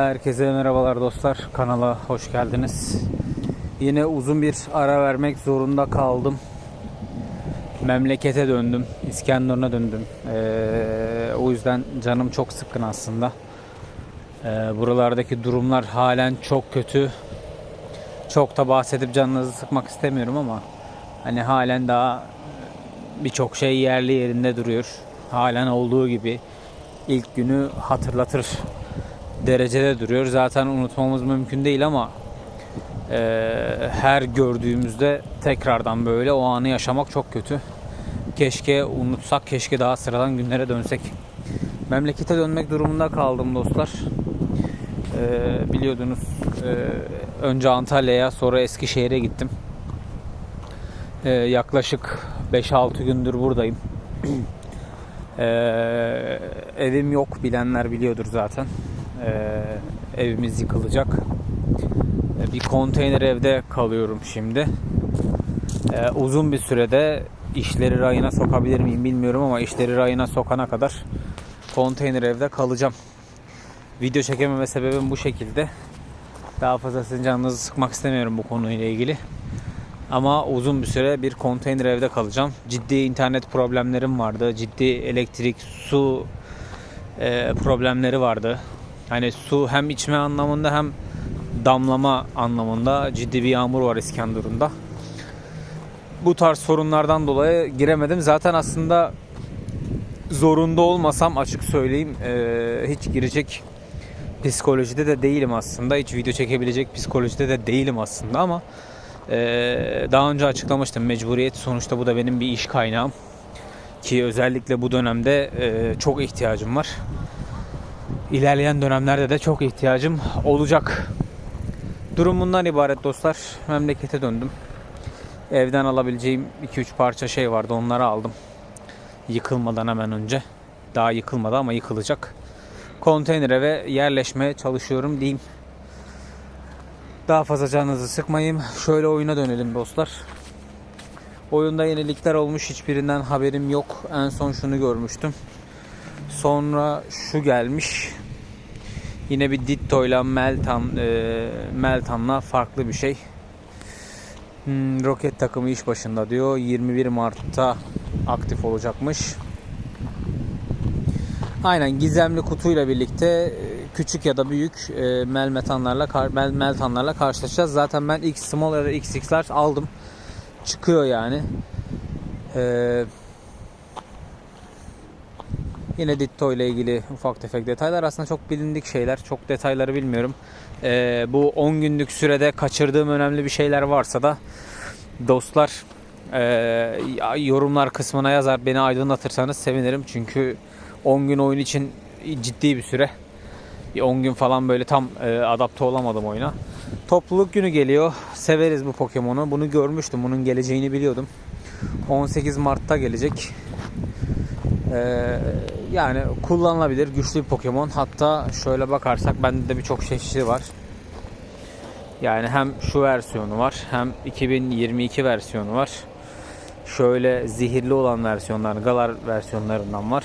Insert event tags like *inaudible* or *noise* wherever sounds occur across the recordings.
Herkese merhabalar dostlar. Kanala hoş geldiniz. Yine uzun bir ara vermek zorunda kaldım. Memlekete döndüm. İskenderun'a döndüm. Ee, o yüzden canım çok sıkkın aslında. Ee, buralardaki durumlar halen çok kötü. Çok da bahsedip canınızı sıkmak istemiyorum ama hani halen daha birçok şey yerli yerinde duruyor. Halen olduğu gibi ilk günü hatırlatır derecede duruyor. Zaten unutmamız mümkün değil ama e, her gördüğümüzde tekrardan böyle o anı yaşamak çok kötü. Keşke unutsak, keşke daha sıradan günlere dönsek. Memlekete dönmek durumunda kaldım dostlar. E, biliyordunuz e, önce Antalya'ya sonra Eskişehir'e gittim. E, yaklaşık 5-6 gündür buradayım. E, evim yok bilenler biliyordur zaten. Ee, evimiz yıkılacak. Ee, bir konteyner evde kalıyorum şimdi. Ee, uzun bir sürede işleri rayına sokabilir miyim bilmiyorum ama işleri rayına sokana kadar konteyner evde kalacağım. Video çekememe sebebim bu şekilde. Daha fazla sizin canınızı sıkmak istemiyorum bu konuyla ilgili. Ama uzun bir süre bir konteyner evde kalacağım. Ciddi internet problemlerim vardı. Ciddi elektrik, su e, problemleri vardı. Hani su hem içme anlamında hem damlama anlamında ciddi bir yağmur var İskenderun'da. Bu tarz sorunlardan dolayı giremedim. Zaten aslında zorunda olmasam açık söyleyeyim e, hiç girecek psikolojide de değilim aslında. Hiç video çekebilecek psikolojide de değilim aslında ama e, daha önce açıklamıştım mecburiyet sonuçta bu da benim bir iş kaynağım ki özellikle bu dönemde e, çok ihtiyacım var. İlerleyen dönemlerde de çok ihtiyacım olacak. Durum bundan ibaret dostlar. Memlekete döndüm. Evden alabileceğim 2-3 parça şey vardı onları aldım. Yıkılmadan hemen önce. Daha yıkılmadı ama yıkılacak. Konteyner eve yerleşmeye çalışıyorum diyeyim. Daha fazla canınızı sıkmayayım. Şöyle oyuna dönelim dostlar. Oyunda yenilikler olmuş hiçbirinden haberim yok. En son şunu görmüştüm. Sonra şu gelmiş. Yine bir Ditto ile Meltan, e, Meltan'la farklı bir şey. Hmm, roket takımı iş başında diyor. 21 Mart'ta aktif olacakmış. Aynen gizemli kutuyla birlikte e, küçük ya da büyük e, melmetanlarla mel, meltanlarla karşılaşacağız. Zaten ben X small da XX'ler aldım. Çıkıyor yani. Eee Yine Ditto ile ilgili ufak tefek detaylar. Aslında çok bilindik şeyler. Çok detayları bilmiyorum. Ee, bu 10 günlük sürede kaçırdığım önemli bir şeyler varsa da dostlar e, yorumlar kısmına yazar. Beni aydınlatırsanız sevinirim. Çünkü 10 gün oyun için ciddi bir süre. 10 gün falan böyle tam e, adapte olamadım oyuna. Topluluk günü geliyor. Severiz bu Pokemon'u. Bunu görmüştüm. Bunun geleceğini biliyordum. 18 Mart'ta gelecek. Ee, yani kullanılabilir güçlü bir Pokemon. Hatta şöyle bakarsak bende de birçok çeşidi var. Yani hem şu versiyonu var hem 2022 versiyonu var. Şöyle zehirli olan versiyonlar, Galar versiyonlarından var.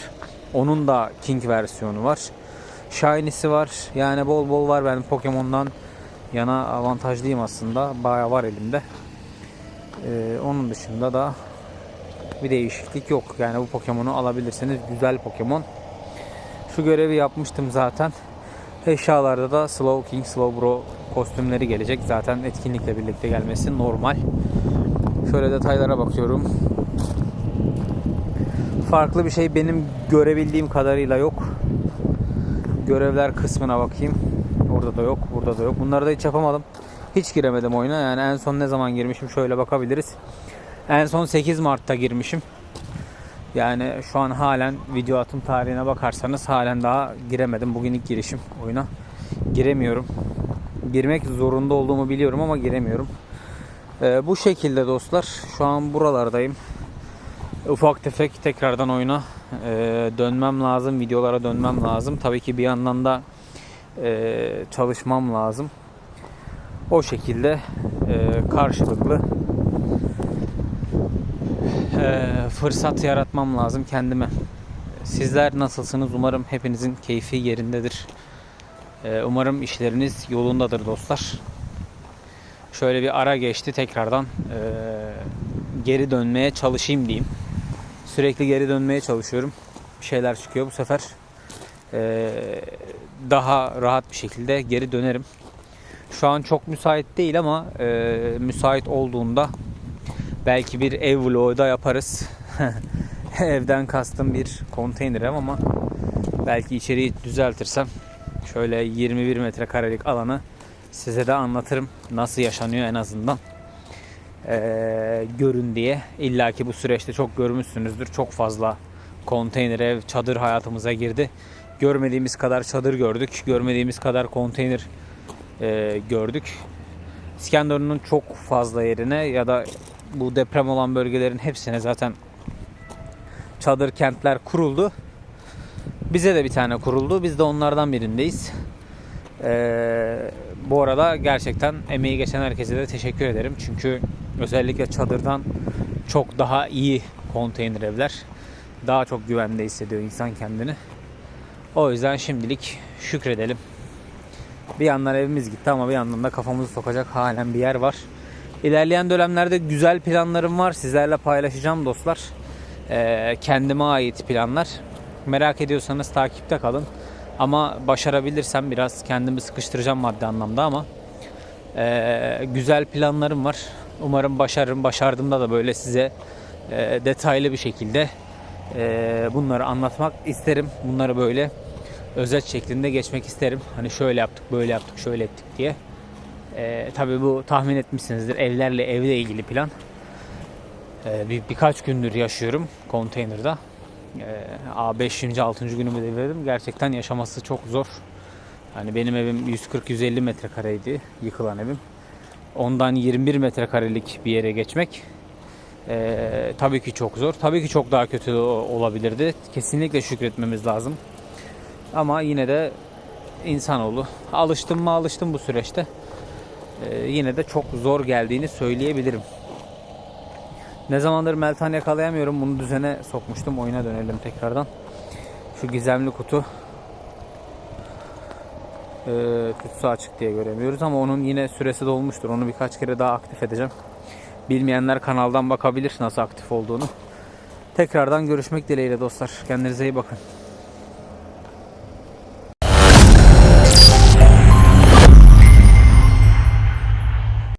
Onun da King versiyonu var. Shiny'si var. Yani bol bol var. Ben Pokemon'dan yana avantajlıyım aslında. Bayağı var elimde. Ee, onun dışında da bir değişiklik yok. Yani bu Pokemon'u alabilirsiniz. Güzel Pokemon. Şu görevi yapmıştım zaten. Eşyalarda da Slow King, Slow Bro kostümleri gelecek. Zaten etkinlikle birlikte gelmesi normal. Şöyle detaylara bakıyorum. Farklı bir şey benim görebildiğim kadarıyla yok. Görevler kısmına bakayım. Orada da yok, burada da yok. Bunları da hiç yapamadım. Hiç giremedim oyuna. Yani en son ne zaman girmişim şöyle bakabiliriz. En son 8 Mart'ta girmişim. Yani şu an halen video atım tarihine bakarsanız halen daha giremedim. Bugün ilk girişim oyuna. Giremiyorum. Girmek zorunda olduğumu biliyorum ama giremiyorum. Ee, bu şekilde dostlar. Şu an buralardayım. Ufak tefek tekrardan oyuna e, dönmem lazım. Videolara dönmem lazım. Tabii ki bir yandan da e, çalışmam lazım. O şekilde e, karşılıklı e, fırsat yaratmam lazım kendime. Sizler nasılsınız? Umarım hepinizin keyfi yerindedir. Ee, umarım işleriniz yolundadır dostlar. Şöyle bir ara geçti tekrardan ee, geri dönmeye çalışayım diyeyim. Sürekli geri dönmeye çalışıyorum. Bir şeyler çıkıyor bu sefer. ee, daha rahat bir şekilde geri dönerim. Şu an çok müsait değil ama e, müsait olduğunda belki bir ev vlogu da yaparız. *laughs* Evden kastım bir konteyner ama belki içeriği düzeltirsem şöyle 21 metrekarelik alanı size de anlatırım. Nasıl yaşanıyor en azından. Ee, görün diye. İlla ki bu süreçte çok görmüşsünüzdür. Çok fazla konteyner ev, çadır hayatımıza girdi. Görmediğimiz kadar çadır gördük. Görmediğimiz kadar konteyner e, gördük. İskenderun'un çok fazla yerine ya da bu deprem olan bölgelerin hepsine zaten çadır kentler kuruldu. Bize de bir tane kuruldu. Biz de onlardan birindeyiz. Ee, bu arada gerçekten emeği geçen herkese de teşekkür ederim. Çünkü özellikle çadırdan çok daha iyi konteyner evler. Daha çok güvende hissediyor insan kendini. O yüzden şimdilik şükredelim. Bir yandan evimiz gitti ama bir yandan da kafamızı sokacak halen bir yer var. İlerleyen dönemlerde güzel planlarım var. Sizlerle paylaşacağım dostlar. Ee, kendime ait planlar. Merak ediyorsanız takipte kalın. Ama başarabilirsem biraz kendimi sıkıştıracağım maddi anlamda ama ee, güzel planlarım var. Umarım başarırım. Başardığımda da böyle size ee, detaylı bir şekilde ee, bunları anlatmak isterim. Bunları böyle özet şeklinde geçmek isterim. Hani şöyle yaptık, böyle yaptık, şöyle ettik diye. Ee, tabii bu tahmin etmişsinizdir. Evlerle evle ilgili plan. Ee, bir, birkaç gündür yaşıyorum konteynerda. A 5. 6. günümü devirdim. Gerçekten yaşaması çok zor. Hani benim evim 140-150 metrekareydi yıkılan evim. Ondan 21 metrekarelik bir yere geçmek ee, tabii ki çok zor. Tabii ki çok daha kötü olabilirdi. Kesinlikle şükretmemiz lazım. Ama yine de insanoğlu. Alıştım mı alıştım bu süreçte. Ee, yine de çok zor geldiğini söyleyebilirim. Ne zamandır Meltan yakalayamıyorum. Bunu düzene sokmuştum. Oyuna dönelim tekrardan. Şu gizemli kutu. Ee, kutusu açık diye göremiyoruz ama onun yine süresi dolmuştur. Onu birkaç kere daha aktif edeceğim. Bilmeyenler kanaldan bakabilir nasıl aktif olduğunu. Tekrardan görüşmek dileğiyle dostlar. Kendinize iyi bakın.